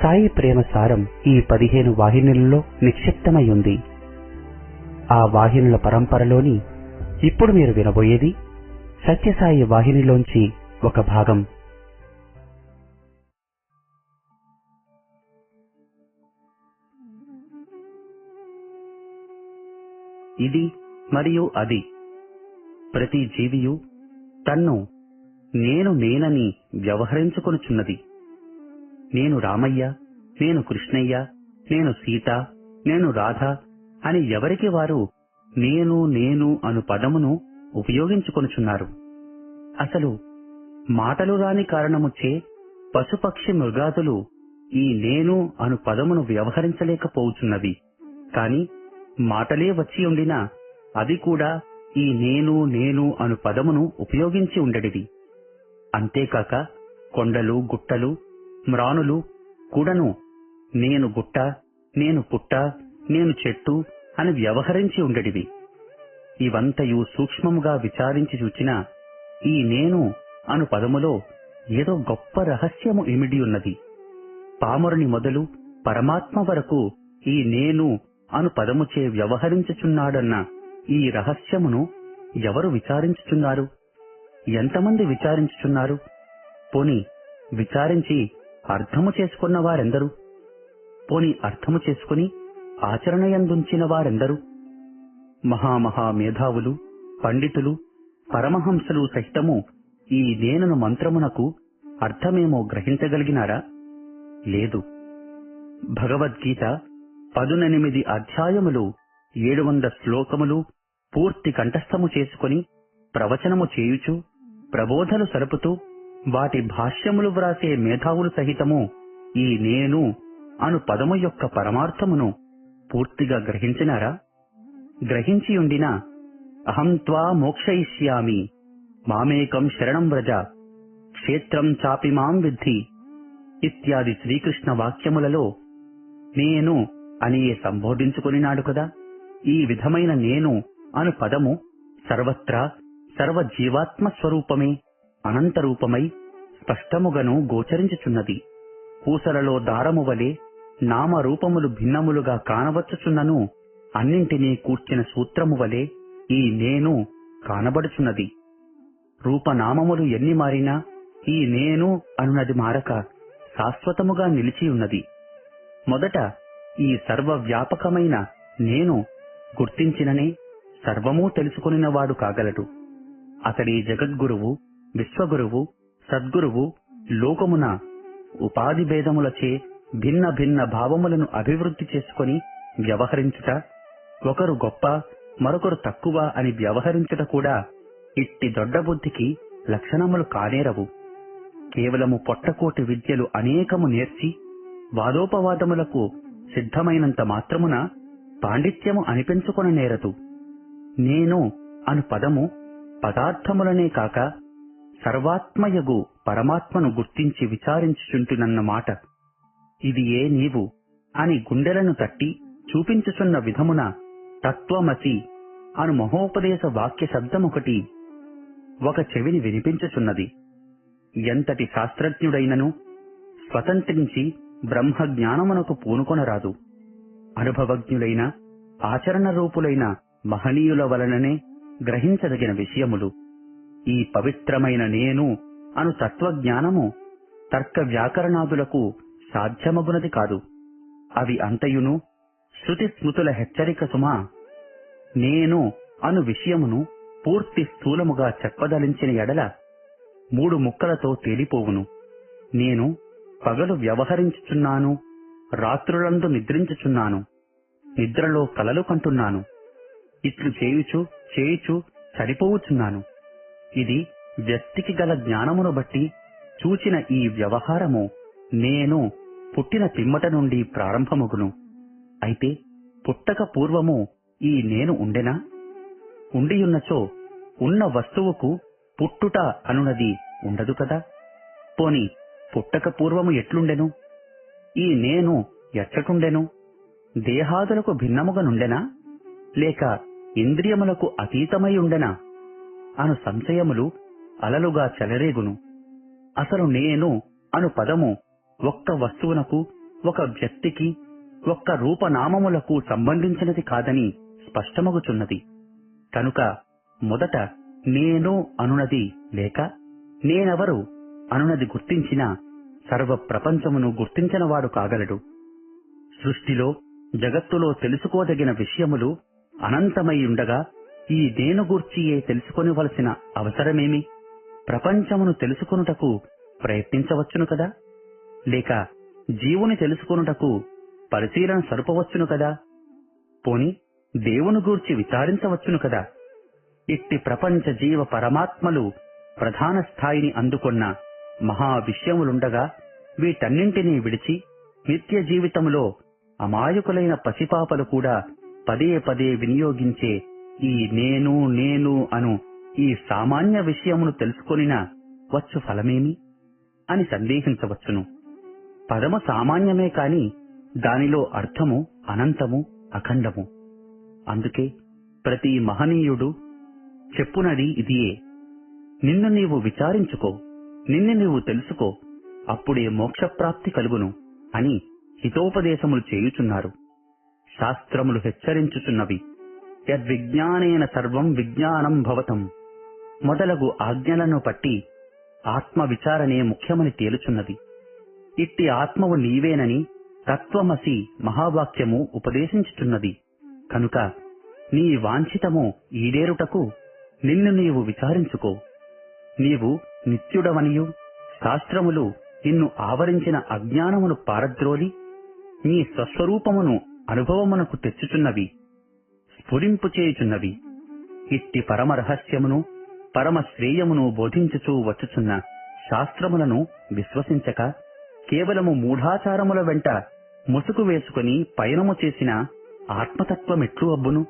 సాయి ప్రేమ సారం ఈ పదిహేను వాహినులలో నిక్షిప్తమై ఉంది ఆ వాహినుల పరంపరలోని ఇప్పుడు మీరు వినబోయేది సత్యసాయి వాహినిలోంచి ఒక భాగం. ఇది మరియు అది. ప్రతి జీవియు తన్ను నేను నేనని వ్యవహరించుకొనుచున్నది. నేను రామయ్య నేను కృష్ణయ్య నేను సీత నేను రాధ అని ఎవరికి వారు నేను నేను అను పదమును ఉపయోగించుకొనుచున్నారు. అసలు మాటలు రాని కారణముచ్చే పశుపక్షి మృగాదులు ఈ నేను అను పదమును వ్యవహరించలేకపోవుచున్నవి. కాని మాటలే వచ్చి ఉండినా అవి కూడా ఈ నేను నేను అను పదమును ఉపయోగించి ఉండడివి. అంతేకాక కొండలు గుట్టలు మ్రానులు కూడాను నేను గుట్ట నేను పుట్ట నేను చెట్టు అని వ్యవహరించి ఉండడివి. ఇవంతయు సూక్ష్మముగా విచారించి చూచినా ఈ నేను అను పదములో ఏదో గొప్ప రహస్యము ఇమిడి ఉన్నది. పామరుని మొదలు పరమాత్మ వరకు ఈ నేను అను పదముచే వ్యవహరించుచున్నాడన్న ఈ రహస్యమును ఎవరు విచారించుచున్నారు? ఎంతమంది విచారించుచున్నారు? పోని విచారించి అర్థము చేసుకున్న వారెందరు? పోని అర్థము చేసుకుని ఆచరణయందుంచిన వారెందరు? మహామహా మేధావులు పండితులు పరమహంసలు సహితము ఈ నేనను మంత్రమునకు అర్థమేమో గ్రహించగలిగినారా? లేదు. భగవద్గీత పదునెనిమిది అధ్యాయములు ఏడు వంద శ్లోకములు పూర్తి కంఠస్థము చేసుకుని ప్రవచనము చేయుచు ప్రబోధలు సరుపుతూ వాటి భాష్యములు వ్రాసే మేధావులు సహితము ఈ నేను అను పదము యొక్క పరమార్థమును పూర్తిగా గ్రహించినారా? గ్రహించియుండినా అహం త్వా మోక్షయిష్యామి మామేకం శరణం వ్రజ క్షేత్రం చాపి మాం విద్ధి ఇత్యాది శ్రీకృష్ణ వాక్యములలో నేను అని సంబోధించుకొనినాడు కదా? ఈ విధమైన నేను అను పదము సర్వత్రా సర్వ జీవాత్మ స్వరూపమే అనంత రూపమై స్పష్టముగను గోచరించుచున్నది. పూసలలో దారము వలె నామరూపములు భిన్నములుగా కానవచ్చుచున్నను అన్నింటినీ కూర్చిన సూత్రము వలె ఈ నేను కానబడుచున్నది. రూపనామములు ఎన్ని మారినా ఈ నేను అనున్నది మారక శాశ్వతముగా నిలిచియున్నది. మొదట ఈ సర్వవ్యాపకమైన నేను గుర్తించిననే సర్వమూ తెలుసుకునినవాడు కాగలడు. అతడి జగద్గురువు విశ్వగురువు సద్గురువు లోకమున ఉపాధి భేదములచే భిన్న భిన్న భావములను అభివృద్ధి చేసుకొని వ్యవహరించుట ఒకరు గొప్ప మరొకరు తక్కువ అని వ్యవహరించుట కూడా ఇట్టి దొడ్డబుద్ధికి లక్షణములు కానేరవు. కేవలము పొట్టకోటి విద్యలు అనేకము నేర్చి వాదోపవాదములకు సిద్ధమైనంత మాత్రమున పాండిత్యము అనిపించుకొన నేరదు నేను అను పదము పదార్థములనే కాక సర్వాత్మయగు పరమాత్మను గుర్తించి విచారించుచుంటునన్న మాట. ఇది ఏ నీవు అని గుండెలను తట్టి చూపించుచున్న విధమున తత్వమసి అను మహోపదేశ వాక్య శబ్దమొకటి ఒక చెవిని వినిపించుచున్నది. ఎంతటి శాస్త్రజ్ఞుడైనను స్వతంత్రించి బ్రహ్మ జ్ఞానమునకు పూనుకొనరాదు. అనుభవజ్ఞులైన ఆచరణ రూపులైన మహనీయుల వలననే గ్రహించదగిన విషయములు. ఈ పవిత్రమైన నేను అను తత్వజ్ఞానము తర్క వ్యాకరణాదులకు సాధ్యమగునది కాదు. అవి అంతయును శృతి స్మృతుల హెచ్చరిక సుమా నేను అను విషయమును పూర్తి స్థూలముగా చెప్పదలించిన ఎడల మూడు ముక్కలతో తేలిపోవును. నేను పగలు వ్యవహరించుచున్నాను రాత్రులందు నిద్రించుచున్నాను నిద్రలో కలలు కంటున్నాను. ఇట్లు చేయుచు చేయుచు సరిపోవుచున్నాను. ఇది వ్యక్తికి గల జ్ఞానమును బట్టి చూచిన ఈ వ్యవహారము నేను పుట్టిన పిమ్మట నుండి ప్రారంభమగును. అయితే పుట్టక పూర్వము ఈ నేను ఉండెనా? ఉండియున్నచో ఉన్న వస్తువుకు పుట్టుట అనునది ఉండదు కదా? పోని పుట్టక పూర్వము ఎట్లుండెను? ఈ నేను ఎచ్చటుండెను దేహాదులకు భిన్నముగా నుండెనా? లేక ఇంద్రియములకు అతీతమై ఉండెనా? అను సంశయములు అలలుగా చెలరేగును. అసలు నేను అను పదము ఒక్క వస్తువునకు ఒక వ్యక్తికి ఒక్క రూపనామములకు సంబంధించినది కాదని స్పష్టమగుచున్నది. కనుక మొదట నేను అనునది లేక నేనెవరు అనునది గుర్తించిన సర్వ ప్రపంచమును గుర్తించినవాడు కాగలడు. సృష్టిలో జగత్తులో తెలుసుకోదగిన విషయములు అనంతమై ఉండగా ఈ దేనుగూర్చియే తెలుసుకొనివలసిన అవసరమేమి? ప్రపంచమును తెలుసుకొనుటకు ప్రయత్నించవచ్చును కదా? లేక జీవుని తెలుసుకొనుటకు పరిశీలన సరుపవచ్చును కదా? పోని దేవుని గూర్చి విచారించవచ్చును కదా? ఇట్టి ప్రపంచ జీవ పరమాత్మలు ప్రధాన స్థాయిని అందుకొన్న మహా విషయములుండగా వీటన్నింటినీ విడిచి నిత్య జీవితములో అమాయకులైన పసిపాపలు కూడా పదే పదే వినియోగించే ఈ నేను నేను అను ఈ సామాన్య విషయమును తెలుసుకొనిన వచ్చు ఫలమేమి? అని సందేహించవచ్చును. పదము సామాన్యమే కాని దానిలో అర్థము అనంతము అఖండము. అందుకే ప్రతి మహనీయుడు చెప్పునది ఇదియే. నిన్ను నీవు విచారించుకో నిన్ను నీవు తెలుసుకో అప్పుడే మోక్షప్రాప్తి కలుగును అని హితోపదేశములు చేయుచున్నారు. శాస్త్రములు హెచ్చరించుచున్నవి. యద్విజ్ఞానేన సర్వం విజ్ఞానం భవతం. మొదలగు ఆజ్ఞలను పట్టి ఆత్మ విచారణే ముఖ్యమని తేలుచున్నది. ఇట్టి ఆత్మవు నీవేనని తత్వమసి మహావాక్యము ఉపదేశించుచున్నది. కనుక నీ వాంఛితము ఈడేరుటకు నిన్ను నీవు విచారించుకో. నీవు నిత్యుడవనియు శాస్త్రములు నిన్ను ఆవరించిన అజ్ఞానమును పారద్రోలి నీ స్వస్వరూపమును అనుభవమునకు తెచ్చుచున్నవి. స్ఫురింపు చేయుచున్నవి. ఇట్టి పరమ రహస్యమును పరమ శ్రేయమును బోధించుచూ వచ్చుచున్న శాస్త్రములను విశ్వసించక కేవలము మూఢాచారముల వెంట ముసుగు వేసుకుని పయనము చేసిన ఆత్మతత్వమెట్లు అబ్బును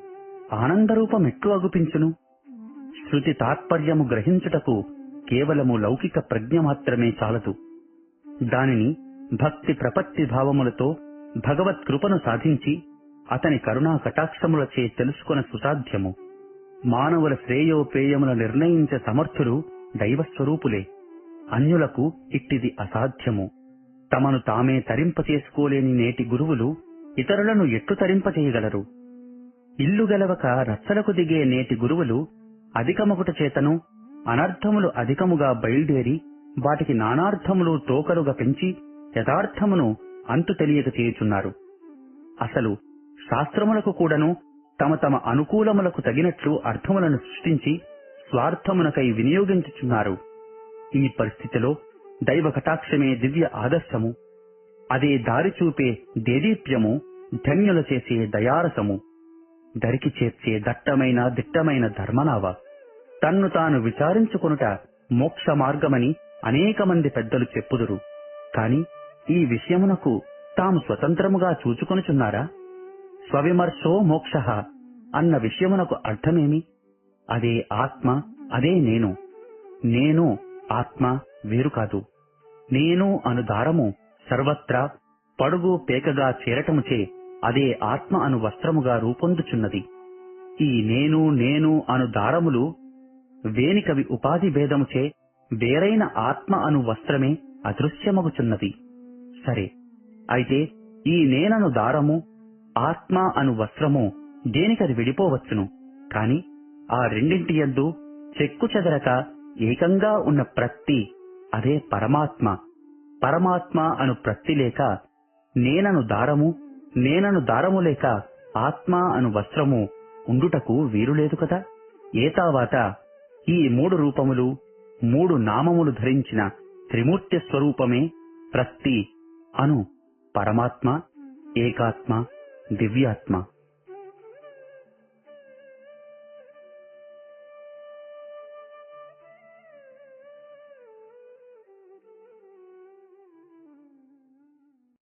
ఆనందరూపమెట్లు అగుపించును. శృతి తాత్పర్యము గ్రహించుటకు కేవలము లౌకిక ప్రజ్ఞ మాత్రమే చాలదు. దానిని భక్తి ప్రపత్తి భావములతో భగవత్ కృపను సాధించి అతని కరుణా కటాక్షములచే తెలుసుకొన సుసాధ్యము. మానవుల శ్రేయోపేయముల నిర్ణయించే సమర్థులు దైవస్వరూపులే. అన్యులకు ఇట్టిది అసాధ్యము. తమను తామే తరింప చేసుకోలేని నేటి గురువులు ఇతరులను ఎట్టు తరింపచేయగలరు ఇల్లు గెలవక రచ్చలకు దిగే నేటి గురువులు అధికమగుట చేతను అనర్థములు అధికముగా బయలుదేరి వాటికి నానార్థములు తోకలుగా పెంచి యథార్థమును అంతు తెలియక చేయుచున్నారు. అసలు శాస్త్రములకు కూడాను తమ తమ అనుకూలములకు తగినట్లు అర్థములను సృష్టించి స్వార్థమునకై వినియోగించుచున్నారు. ఈ పరిస్థితిలో దైవ కటాక్షమే దివ్య ఆదర్శము. అదే దారి చూపే దేదీప్యము ధన్యుల చేసే దయారసము. దరికి చేర్చే దట్టమైన దిట్టమైన ధర్మనావ. తన్ను తాను విచారించుకొనుట మోక్ష మార్గమని అనేక మంది పెద్దలు చెప్పుదురు. కాని ఈ విషయమునకు తాము స్వతంత్రముగా చూచుకొనుచున్నారా? స్వవిమర్శో మోక్ష అన్న విషయమునకు అర్థమేమి? అదే ఆత్మ అదే నేను. నేను ఆత్మ వేరు కాదు. నేను అను దారము సర్వత్రా పడుగు పేకగా చేరటముచే అదే ఆత్మ అను వస్త్రముగా రూపొందుచున్నది. ఈ నేను నేను అను దారములు వేనికవి ఉపాధి భేదముచే వేరైన ఆత్మ అను వస్త్రమే అదృశ్యమగుచున్నది. సరే అయితే ఈ నేనను దారము ఆత్మ అను వస్త్రము దేనికది విడిపోవచ్చును? కాని ఆ రెండింటి యందు చెక్కు చెదరక ఏకంగా ఉన్న ప్రత్తి అదే పరమాత్మ. పరమాత్మ అను ప్రత్తి లేక నేనను దారము నేనను దారము లేక ఆత్మ అను వస్త్రము ఉండుటకు వీరులేదు కదా? ఏతావాత ఈ మూడు రూపములు మూడు నామములు ధరించిన త్రిమూర్తి స్వరూపమే ప్రత్తి అను పరమాత్మ ఏకాత్మ दिव्य आत्मा